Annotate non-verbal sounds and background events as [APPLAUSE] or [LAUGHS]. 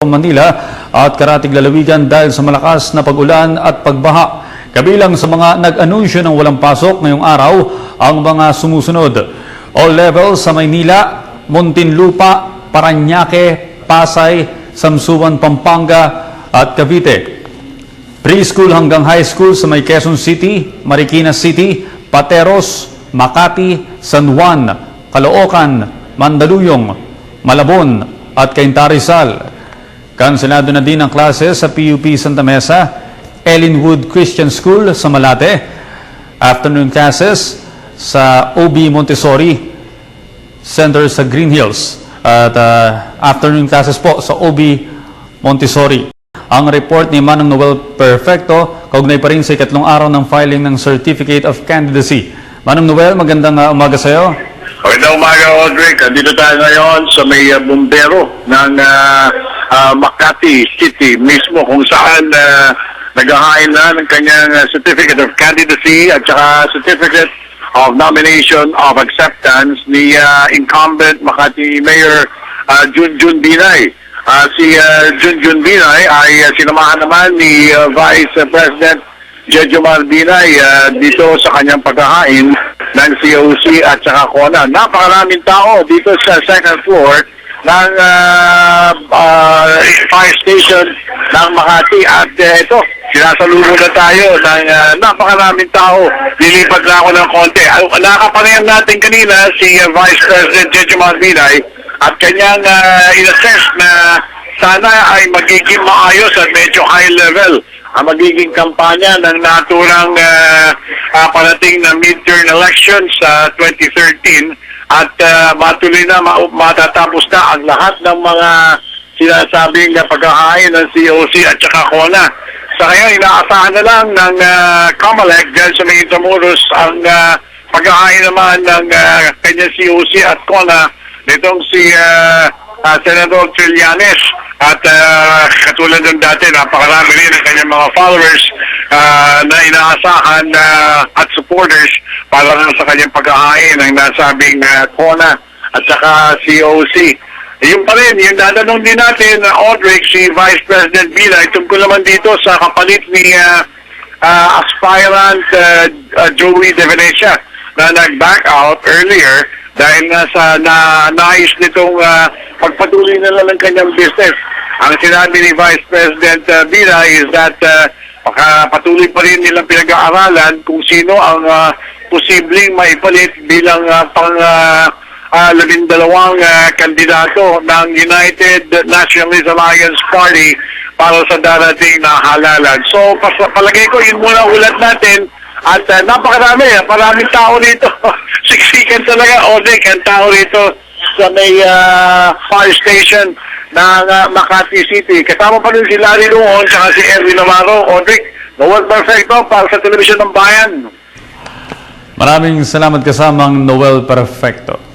Manila at karatig lalawigan dahil sa malakas na pag-ulan at pagbaha. Kabilang sa mga nag-anunsyo ng walang pasok ngayong araw ang mga sumusunod. All levels sa Maynila, Muntinlupa, Paranaque, Pasay, Samsuan, Pampanga at Cavite. Preschool hanggang high school sa may Quezon City, Marikina City, Pateros, Makati, San Juan, Caloocan, Mandaluyong, Malabon at Cainta Rizal. Kanselado na din ang klase sa PUP Santa Mesa, Ellenwood Christian School sa Malate, afternoon classes sa OB Montessori Center sa Green Hills at uh, afternoon classes po sa OB Montessori. Ang report ni Manong Noel Perfecto, kaugnay pa rin sa ikatlong araw ng filing ng Certificate of Candidacy. Manong Noel, magandang uh, umaga sa iyo. Magandang umaga, Audrey. Dito tayo ngayon sa may uh, bumbero ng uh, uh, Makati City mismo kung saan uh, naghahain na ng kanyang uh, Certificate of Candidacy at saka Certificate of Nomination of Acceptance ni uh, incumbent Makati Mayor uh, Junjun Binay. Uh, si uh, Junjun Binay ay uh, sinamahan naman ni uh, Vice President Jejo Marbinay uh, dito sa kanyang paghahain ng COC at saka CONA. Napakaraming tao dito sa second floor ng uh, uh, fire station ng Makati at uh, ito, sinasalubong na tayo ng uh, napakaraming tao. Lilipat na ako ng konti. Uh, Nakapanayan natin kanina si uh, Vice President Jejo Marbinay at kanyang uh, inassess na sana ay magiging maayos at medyo high level ang magiging kampanya ng naturang uh, uh, parating na midterm elections sa 2013 at uh, matuloy na ma- matatapos na ang lahat ng mga sinasabing na paghahain ng COC at saka CONA. Sa kaya inaasahan na lang ng uh, COMELEC dahil sa mga ang uh, paghahain naman ng uh, kanyang COC at CONA nitong si uh, uh, Senator Trillanes at uh, katulad ng dati napakarami rin ng kanyang mga followers uh, na inaasahan uh, at supporters para lang sa kanyang paghahain ng nasabing uh, CONA at saka COC. Yung pa rin, yung tatanong din natin, uh, Audrey, si Vice President Bila, tungkol naman dito sa kapalit ni uh, uh, aspirant uh, uh, Joey De Venecia na nag-back out earlier dahil nga sa na, nais nitong uh, pagpatuloy na lang ng kanyang business. Ang sinabi ni Vice President uh, Bila is that uh, baka patuloy pa rin nilang pinag-aaralan kung sino ang uh, posibleng maipalit bilang uh, pang uh, uh, labindalawang uh, kandidato ng United Nationalist Alliance Party para sa darating na halalan. So, pas palagay ko, yun muna ulat natin. At uh, napakarami, maraming tao dito. [LAUGHS] Siksikan talaga, Odek, ang tao dito sa may uh, fire station ng uh, Makati City. Kasama pa rin si Larry Luon at si Erwin Navarro. Odek, Noel Perfecto para sa Telebisyon ng Bayan. Maraming salamat kasamang Noel Perfecto.